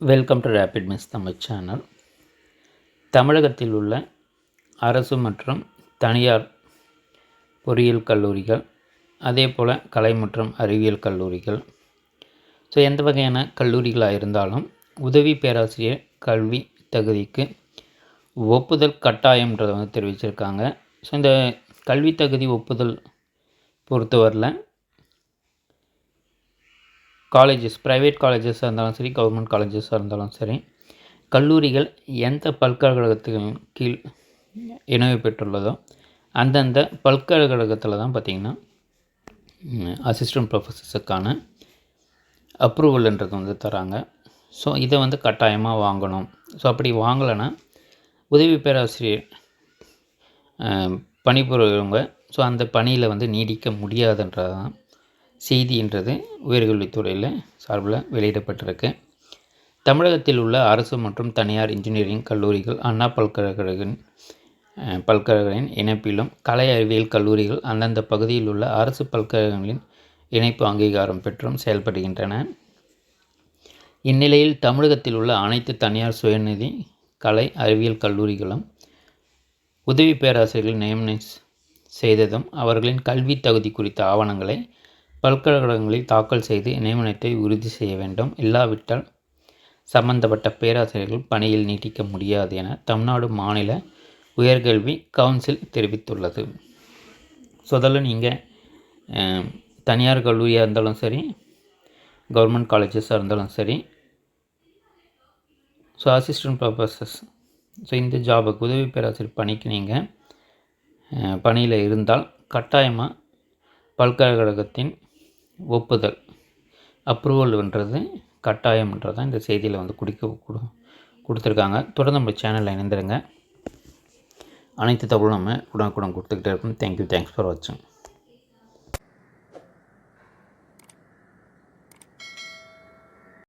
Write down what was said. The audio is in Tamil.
Welcome to rapid miss Tamil channel தமிழகத்தில் உள்ள அரசு மற்றும் தனியார் பொறியியல் கல்லூரிகள் அதே போல் கலை மற்றும் அறிவியல் கல்லூரிகள். ஸோ எந்த வகையான கல்லூரிகளாக இருந்தாலும் உதவி பேராசிரியர் கல்வி தகுதிக்கு ஒப்புதல் கட்டாயம்ன்றதை வந்து தெரிவிச்சிருக்காங்க. ஸோ இந்த கல்வி தகுதி ஒப்புதல் பொறுத்தவரையில் காலேஜஸ் ப்ரைவேட் காலேஜஸாக இருந்தாலும் சரி கவர்மெண்ட் காலேஜஸாக இருந்தாலும் சரி கல்லூரிகள் எந்த பல்கலைக்கழகத்தின் கீழ் இணைவு பெற்றுள்ளதோ அந்தந்த பல்கலைக்கழகத்தில் தான் பார்த்திங்கன்னா அசிஸ்டன்ட் ப்ரொஃபஸர்ஸுக்கான அப்ரூவல்ன்றது வந்து தராங்க. ஸோ இதை வந்து கட்டாயமாக வாங்கணும். ஸோ அப்படி வாங்கலைன்னா உதவி பேராசிரியர் பணிபுரியவங்க ஸோ அந்த பணியில் வந்து நீடிக்க முடியாதுன்றது தான் செய்தின்றது உயர்கல்வித்துறையில் சார்பில் வெளியிடப்பட்டிருக்கு. தமிழகத்தில் உள்ள அரசு மற்றும் தனியார் இன்ஜினியரிங் கல்லூரிகள் அண்ணா பல்கலைக்கழகின் பல்கலைக்கழகங்களின் இணைப்பிலும் கலை அறிவியல் கல்லூரிகள் அந்தந்த பகுதியில் உள்ள அரசு பல்கலைக்கழகங்களின் இணைப்பு அங்கீகாரம் பெற்றும் செயல்படுகின்றன. இந்நிலையில் தமிழகத்தில் உள்ள அனைத்து தனியார் சுயநிதி கலை அறிவியல் கல்லூரிகளும் உதவி பேராசிரியர்கள் நியமனம் செய்ததும் அவர்களின் கல்வி தகுதி குறித்த ஆவணங்களை பல்கலைக்கழகங்களில் தாக்கல் செய்து நியமனத்தை உறுதி செய்ய வேண்டும். இல்லாவிட்டால் சம்பந்தப்பட்ட பேராசிரியர்கள் பணியில் நீட்டிக்க முடியாது என தமிழ்நாடு மாநில உயர்கல்வி கவுன்சில் தெரிவித்துள்ளது. ஸோ அதெல்லாம் நீங்கள் தனியார் கல்லூரியாக இருந்தாலும் சரி கவர்மெண்ட் காலேஜஸாக இருந்தாலும் சரி ஸோ அசிஸ்டன்ட் ப்ரொஃபஸர்ஸ் ஸோ இந்த ஜாபுக்கு உதவி பேராசிரியர் பணிக்கு நீங்கள் பணியில் இருந்தால் கட்டாயமாக பல்கலைக்கழகத்தின் ஒப்புதல் அப்ரூவல்ன்றது கட்டாயம்ன்றது தான் இந்த செய்தியில் வந்து குடிக்க கொடு கொடுத்துருக்காங்க. தொடர்ந்து நம்ம சேனலில் இணைந்துருங்க. அனைத்து தகவலும் நம்ம உடனுக்குடன் கொடுத்துக்கிட்டே இருக்கோம் தேங்க்யூ தேங்க்ஸ் ஃபார் வாட்சிங்